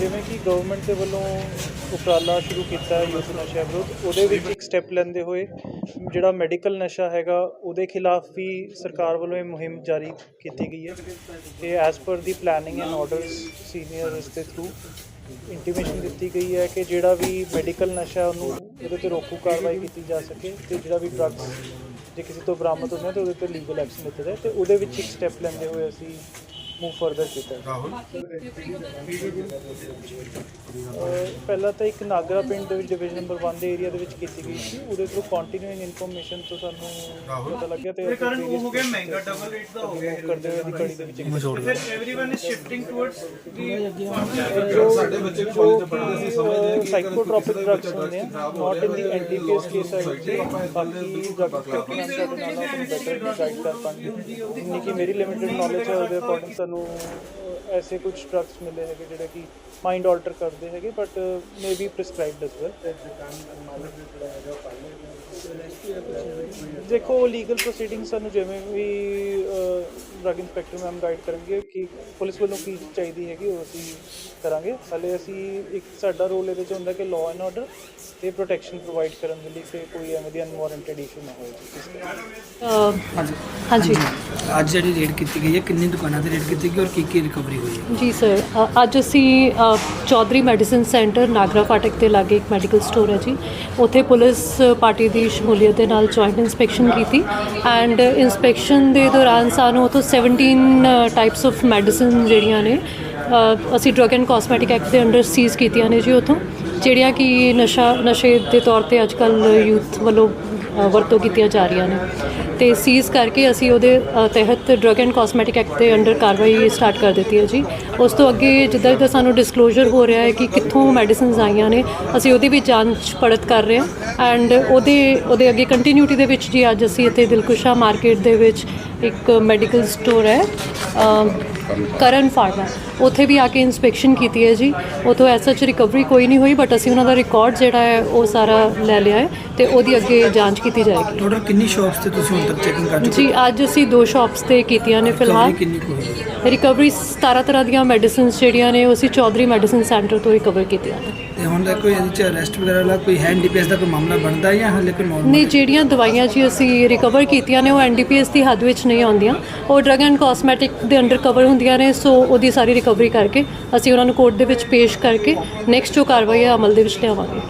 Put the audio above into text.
ਜਿਵੇਂ ਕਿ ਗਵਰਨਮੈਂਟ ਦੇ ਵੱਲੋਂ ਉਪਰਾਲਾ ਸ਼ੁਰੂ ਕੀਤਾ ਯੂਥ ਨਸ਼ਾ ਵਿਰੁੱਧ, ਉਹਦੇ ਵਿੱਚ ਇੱਕ ਸਟੈਪ ਲੈਂਦੇ ਹੋਏ ਜਿਹੜਾ ਮੈਡੀਕਲ ਨਸ਼ਾ ਹੈਗਾ, ਉਹਦੇ ਖਿਲਾਫ ਵੀ ਸਰਕਾਰ ਵੱਲੋਂ ਇਹ ਮੁਹਿੰਮ ਜਾਰੀ ਕੀਤੀ ਗਈ ਹੈ। ਕਿ ਐਸ ਪਰ ਦੀ ਪਲੈਨਿੰਗ ਐਂਡ ਆਰਡਰਸ ਸੀਨੀਅਰਸ ਦੇ ਥਰੂ ਇੰਟੀਮੇਸ਼ਨ ਦਿੱਤੀ ਗਈ ਹੈ ਕਿ ਜਿਹੜਾ ਵੀ ਮੈਡੀਕਲ ਨਸ਼ਾ ਉਹਨੂੰ, ਉਹਦੇ ਤੇ ਰੋਕੂ ਕਾਰਵਾਈ ਕੀਤੀ ਜਾ ਸਕੇ ਤੇ ਜਿਹੜਾ ਵੀ ਡਰੱਗਸ ਜੇ ਕਿਸੇ ਤੋਂ ਬਰਾਮਦ ਹੁੰਦਾ ਆ, ਤੇ ਉਹਦੇ ਤੇ ਲੀਗਲ ਐਕਸ਼ਨ ਲਿੱਤਾ ਜਾਏ। ਤੇ ਉਹਦੇ ਵਿੱਚ ਇੱਕ ਸਟੈਪ ਲੈਂਦੇ ਹੋਏ ਅਸੀਂ ਮੂਵ ਫਰਦਰ ਕੀਤਾ ਹੈ ਅਹ ਪਹਿਲਾਂ ਤਾਂ ਇੱਕ ਨਾਗਰਾ ਪਿੰਡ ਦੇ ਵਿੱਚ ਡਿਵੀਜ਼ਨ ਨੰਬਰ 1 ਦੇ ਏਰੀਆ ਦੇ ਵਿੱਚ ਕੀਤੀ ਗਈ ਸੀ ਉਹਦੇ ਥਰੂ ਕੰਟੀਨਿਊਇੰਗ ਇਨਫੋਰਮੇਸ਼ਨ ਤੋਂ ਸਾਨੂੰ ਪਤਾ ਲੱਗਿਆ ਤੇ ਕਰਨ ਉਹ ਹੋ ਗਿਆ ਮਹਿੰਗਾ ਡਬਲ ਰੇਟ ਦਾ ਹੋ ਗਿਆ move ਕਰਦੇ ਹੋਏ ਦੀ ਕੜੀ ਦੇ ਵਿੱਚ ਇੱਕ ਫਿਰ एवरीवन इज शिफ्टिंग टुवर्ड्स ਜੋ ਸਾਡੇ ਬੱਚੇ ਵੀ ਕਾਲਜ ਪੜ੍ਹਦੇ ਸੀ ਸਮਝਦੇ ਕਿ ਸਾਈਕੋਟ੍ਰੋਪਿਕ ਡਰੱਗਸ ਹੁੰਦੇ ਆ ਨਾਟ ਇਨ ਦੀ ਐਨਡੀਪੀਐਸ ਕੇਸ ਹੈ ਬਾਕੀ ਡਰੱਗ ਕਿਉਂਕਿ ਸਾਡੇ ਨਾਲ ਆਪਾਂ ਨੂੰ ਬੈਟਰ ਗਾਈਡ ਕਰ ਪਾਣਗੇ ਜਿੰਨੀ ਕਿ ਮੇਰੀ ਲਿਮਿਟਿਡ ਨੌਲੇਜ ਹੈ ਉਹਦੇ ਅਕੋਰਡਿੰਗ ਸਾਨੂੰ ਐਸੇ ਕੁਝ ਡਰੱਗਸ ਮਿਲੇ ਹੈਗੇ ਜਿਹੜੇ ਕਿ ਮਾਈਂਡ ਆਲਟਰ ਕਰਦੇ ਹੈਗੇ but may be prescribed as well ਦੇਖੋ ਲੀਗਲ ਪ੍ਰੋਸੀਡਿੰਗ ਸਾਨੂੰ ਜਿਵੇਂ ਵੀ ਡਰੱਗ ਇੰਸਪੈਕਟਰ ਮੈਮ ਗਾਈਡ ਕਰਨਗੇ ਕਿ ਪੁਲਿਸ ਵੱਲੋਂ ਕੀ ਚਾਹੀਦੀ ਹੈਗੀ ਉਹ ਅਸੀਂ ਕਰਾਂਗੇ। ਹਲੇ ਅਸੀਂ ਇੱਕ ਸਾਡਾ ਰੋਲ ਇਹਦੇ ਚ ਹੁੰਦਾ ਕਿ ਲਾਅ ਐਂਡ ਆਰਡਰ ਤੇ ਪ੍ਰੋਟੈਕਸ਼ਨ ਪ੍ਰੋਵਾਈਡ ਕਰਨ ਦੇ ਲਈ ਕਿ ਕੋਈ ਐਵੇਂ ਦੀ ਅਨਵਾਰੰਟਡ ਇਸ਼ੂ ਨਾ ਹੋਵੇ। ਹਾਂਜੀ। ਹਾਂਜੀ। ਅੱਜ ਜਿਹੜੀ ਰੇਡ ਕੀਤੀ ਗਈ ਹੈ ਕਿੰਨੀ ਦੁਕਾਨਾਂ ਤੇ ਰੇਡ ਕੀਤੀ ਗਈ ਔਰ ਕੀ ਕੀ ਰਿਕਵਰੀ ਹੋਈ ਹੈ? ਜੀ ਸਰ ਅ, ਅੱਜ ਅਸੀਂ ਅ, ਚੌਧਰੀ ਮੈਡੀਸਿਨ ਸੈਂਟਰ ਨਾਗਰਾ ਫਾਟਕ ਦੇ ਲਾਗੇ ਇੱਕ ਮੈਡੀਕਲ ਸਟੋਰ ਹੈ ਜੀ। ਉੱਥੇ ਪੁਲਿਸ ਪਾਰਟੀ ਦੀ ਸ਼ਮੂਲੀਅਤ ਦੇ ਨਾਲ ਜੁਆਇੰਟ ਇਨਸਪੈਕਸ਼ਨ ਕੀਤੀ। ਐਂਡ ਇਨਸਪੈਕਸ਼ਨ ਦੇ ਦੌਰਾਨ ਸਾਨੂੰ ਉੱਥੋਂ 17 ਟਾਈਪਸ ਆਫ ਮੈਡੀਸਿਨ ਜਿਹੜੀਆਂ ਨੇ ਅਸੀਂ ਡਰਗ ਐਂਡ ਕਾਸਮੈਟਿਕ ਐਕਟ ਦੇ ਅੰਡਰ ਸੀਜ਼ ਕੀਤੀਆਂ ਨੇ ਜੀ ਉੱਥੋਂ, ਜਿਹੜੀਆਂ ਕਿ ਨਸ਼ਾ, ਨਸ਼ੇ ਦੇ ਤੌਰ ਤੇ ਅੱਜ ਕੱਲ ਯੂਥ ਵੱਲੋਂ ਵਰਤੋਂ ਕੀਤੀਆਂ ਜਾ ਰਹੀਆਂ ਨੇ। ਤੇ ਸੀਜ਼ ਕਰਕੇ ਅਸੀਂ ਉਹਦੇ ਤਹਿਤ ਡਰਗ ਐਂਡ ਕਾਸਮੈਟਿਕ ਐਕਟ ਦੇ ਅੰਡਰ ਕਾਰਵਾਈ ਸਟਾਰਟ ਕਰ ਦਿੱਤੀ ਹੈ ਜੀ। ਉਸ ਤੋਂ ਅੱਗੇ ਜਿੱਦਾਂ ਜਿੱਦਾਂ ਸਾਨੂੰ ਡਿਸਕਲੋਜ਼ਰ ਹੋ ਰਿਹਾ ਹੈ ਕਿ ਕਿੱਥੋਂ ਮੈਡੀਸਿਨਸ ਆਈਆਂ ਨੇ, ਅਸੀਂ ਉਹਦੀ ਵੀ ਜਾਂਚ ਪੜਤ ਕਰ ਰਹੇ ਹਾਂ। ਐਂਡ ਉਹਦੇ ਉਹਦੇ ਅੱਗੇ ਕੰਟੀਨਿਊਟੀ ਦੇ ਵਿੱਚ ਜੀ ਅੱਜ ਅਸੀਂ ਇੱਥੇ ਦਿਲਕੁਸ਼ਾ ਮਾਰਕੀਟ ਦੇ ਵਿੱਚ ਇੱਕ ਮੈਡੀਕਲ ਸਟੋਰ ਹੈ। ਕਰਨ ਫਾਰਮਾ ਉੱਥੇ ਵੀ ਆ ਕੇ ਇਨਸਪੈਕਸ਼ਨ ਕੀਤੀ ਹੈ ਜੀ। ਉਥੋਂ ਐਸਾ ਚ ਰਿਕਵਰੀ ਕੋਈ ਨਹੀਂ ਹੋਈ ਬਟ ਅਸੀਂ ਉਹਨਾਂ ਦਾ ਰਿਕਾਰਡ ਜਿਹੜਾ ਹੈ ਉਹ ਸਾਰਾ ਲੈ ਲਿਆ ਹੈ ਤੇ ਉਹਦੀ ਅੱਗੇ ਜਾਂਚ ਕੀਤੀ ਜਾਏਗੀ। ਟੋਟਲ ਕਿੰਨੀ ਸ਼ਾਪਸ ਤੇ ਤੁਸੀਂ ਹੁਣ ਤੱਕ ਚੈਕਿੰਗ ਕਰ ਚੁੱਕੇ ਜੀ ਅੱਜ ਅਸੀਂ ਦੋ ਸ਼ਾਪਸ ਤੇ ਕੀਤੀਆਂ ਨੇ ਫਿਲਹਾਲ। ਕਿੰਨੀ ਕੁ ਹੋਈ? ਰਿਕਵਰੀ 17 ਤਰ੍ਹਾਂ ਦੀਆਂ ਮੈਡੀਸਿਨਸ ਜਿਹੜੀਆਂ ਨੇ ਉਹ ਅਸੀਂ ਚੌਧਰੀ ਮੈਡੀਸਿਨ ਸੈਂਟਰ ਤੋਂ ਰਿਕਵਰ ਕੀਤੀਆਂ ਨੇ। ਤੇ ਹੁਣ ਤੱਕ ਕੋਈ ਇਹਦੇ ਚ ਅਰੈਸਟ ਵਗੈਰਾ ਵਾਲਾ ਕੋਈ ਹੈ ਡੀਪੀਐਸ ਦਾ ਕੋਈ ਮਾਮਲਾ ਬਣਦਾ ਜਾਂ ਹਾਲੇ ਕੋਈ ਨਾਰਮਲ ਨਹੀਂ ਜਿਹੜੀਆਂ ਦਵਾਈਆਂ ਜੀ ਅਸੀਂ ਰਿਕਵਰ ਕੀਤੀਆਂ ਨੇ ਉਹ ਐਨਡੀਪੀਐਸ ਦੀ ਹੱਦ ਵਿੱਚ ਨਹੀਂ ਆਉਂਦੀਆਂ। ਉਹ ਡਰਗ ਐਂਡ ਕਾਸਮੈਟਿਕ ਦੇ ਅੰਡਰ ਕਵਰ ਹੁੰਦੀਆਂ ਨੇ ਸੋ ਉਹਦੀ ਸਾਰੀ ਰਿਕਵਰੀ ਕਰਕੇ ਅਸੀਂ ਉਹਨਾਂ ਨੂੰ ਕੋਰਟ ਦੇ ਵਿੱਚ ਪੇਸ਼ ਕਰਕੇ ਨੈਕਸਟ ਜੋ ਕਾਰਵਾਈ ਹੈ ਅਮਲ ਦੇ ਵਿੱਚ ਲਿਆਵਾਂਗੇ।